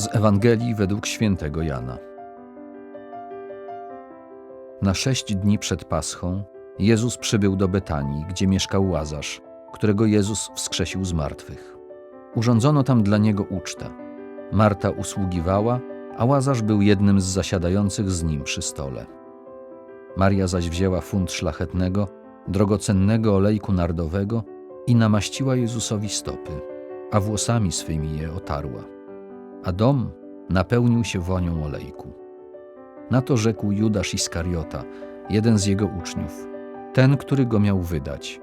Z Ewangelii według świętego Jana. Na sześć dni przed Paschą Jezus przybył do Betanii, gdzie mieszkał Łazarz, którego Jezus wskrzesił z martwych. Urządzono tam dla niego ucztę. Marta usługiwała, a Łazarz był jednym z zasiadających z nim przy stole. Maria zaś wzięła funt szlachetnego, drogocennego olejku nardowego i namaściła Jezusowi stopy, a włosami swymi je otarła. A dom napełnił się wonią olejku. Na to rzekł Judasz Iskariota, jeden z jego uczniów, ten, który go miał wydać.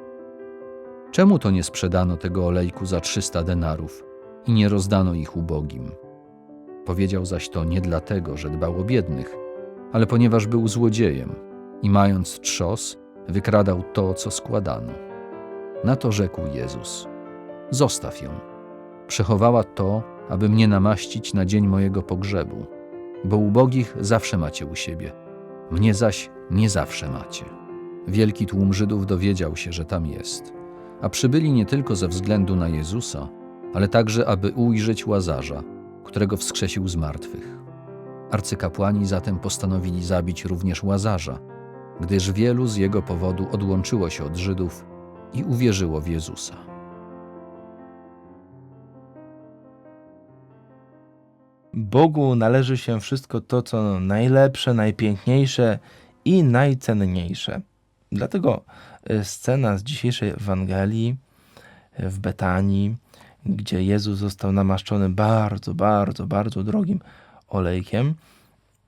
Czemu to nie sprzedano tego olejku za trzysta denarów i nie rozdano ich ubogim? Powiedział zaś to nie dlatego, że dbał o biednych, ale ponieważ był złodziejem i mając trzos, wykradał to, co składano. Na to rzekł Jezus: Zostaw ją. Przechowała to, aby mnie namaścić na dzień mojego pogrzebu, bo ubogich zawsze macie u siebie, mnie zaś nie zawsze macie. Wielki tłum Żydów dowiedział się, że tam jest, a przybyli nie tylko ze względu na Jezusa, ale także, aby ujrzeć Łazarza, którego wskrzesił z martwych. Arcykapłani zatem postanowili zabić również Łazarza, gdyż wielu z jego powodu odłączyło się od Żydów i uwierzyło w Jezusa. Bogu należy się wszystko to, co najlepsze, najpiękniejsze i najcenniejsze. Dlatego e, scena z dzisiejszej Ewangelii e, w Betanii, gdzie Jezus został namaszczony bardzo, bardzo, bardzo drogim olejkiem,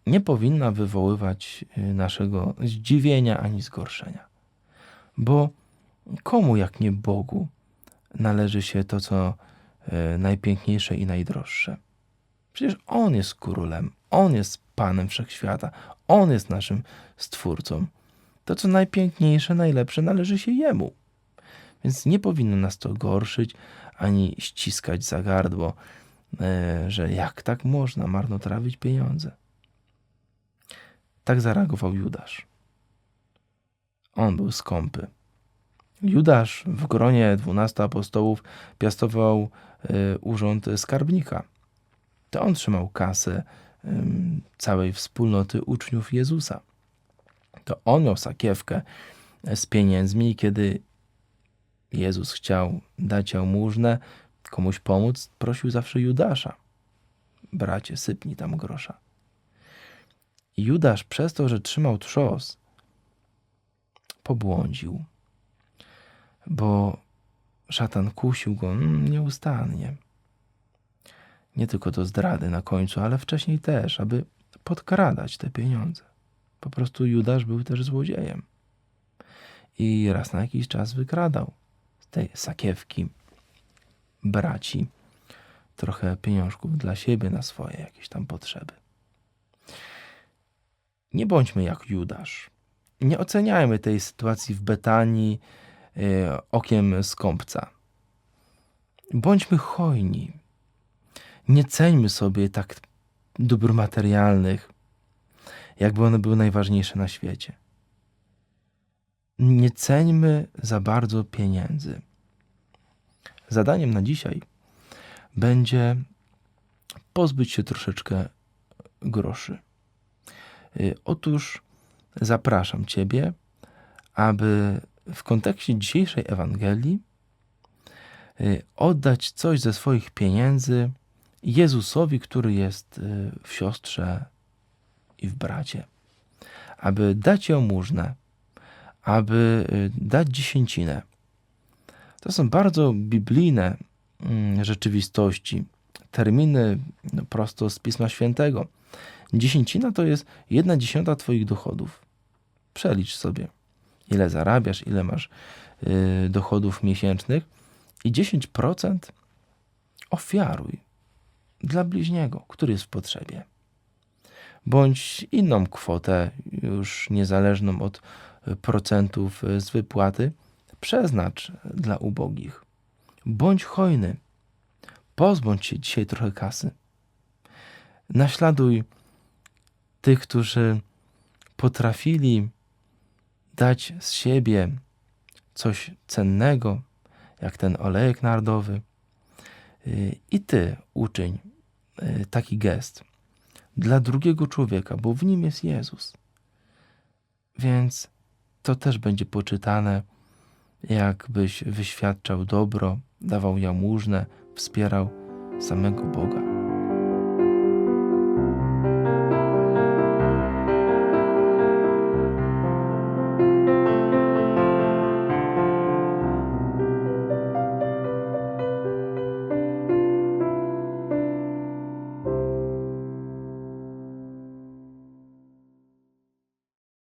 nie powinna wywoływać e, naszego zdziwienia ani zgorszenia. Bo komu jak nie Bogu należy się to, co najpiękniejsze i najdroższe? Przecież On jest królem, On jest Panem wszechświata, On jest naszym stwórcą. To, co najpiękniejsze, najlepsze, należy się Jemu. Więc nie powinno nas to gorszyć ani ściskać za gardło, e, że jak tak można marnotrawić pieniądze. Tak zareagował Judasz. On był skąpy. Judasz w gronie dwunastu apostołów piastował e, urząd skarbnika to on trzymał kasę całej wspólnoty uczniów Jezusa. To on miał sakiewkę z pieniędzmi kiedy Jezus chciał dać jałmużnę, komuś pomóc, prosił zawsze Judasza. Bracie, sypnij tam grosza. I Judasz przez to, że trzymał trzos, pobłądził, bo szatan kusił go nieustannie nie tylko do zdrady na końcu, ale wcześniej też, aby podkradać te pieniądze. Po prostu Judasz był też złodziejem. I raz na jakiś czas wykradał z tej sakiewki braci trochę pieniążków dla siebie, na swoje jakieś tam potrzeby. Nie bądźmy jak Judasz. Nie oceniajmy tej sytuacji w Betanii yy, okiem skąpca. Bądźmy hojni, nie ceńmy sobie tak dóbr materialnych, jakby one były najważniejsze na świecie. Nie ceńmy za bardzo pieniędzy. Zadaniem na dzisiaj będzie pozbyć się troszeczkę groszy. Y, otóż zapraszam Ciebie, aby w kontekście dzisiejszej Ewangelii y, oddać coś ze swoich pieniędzy Jezusowi, który jest y, w siostrze i w bracie, aby dać jałmużnę, aby y, dać dziesięcinę. To są bardzo biblijne mm, rzeczywistości, terminy no, prosto z Pisma Świętego. Dziesięcina to jest jedna dziesiąta Twoich dochodów. Przelicz sobie, ile zarabiasz, ile masz y, dochodów miesięcznych i 10% ofiaruj dla bliźniego, który jest w potrzebie. Bądź inną kwotę, już niezależną od procentów z wypłaty, przeznacz dla ubogich. Bądź hojny. Pozbądź się dzisiaj trochę kasy. Naśladuj tych, którzy potrafili dać z siebie coś cennego, jak ten olejek nardowy. I ty uczyń y, taki gest dla drugiego człowieka, bo w nim jest Jezus. Więc to też będzie poczytane, jakbyś wyświadczał dobro, dawał jałmużnę, wspierał samego Boga.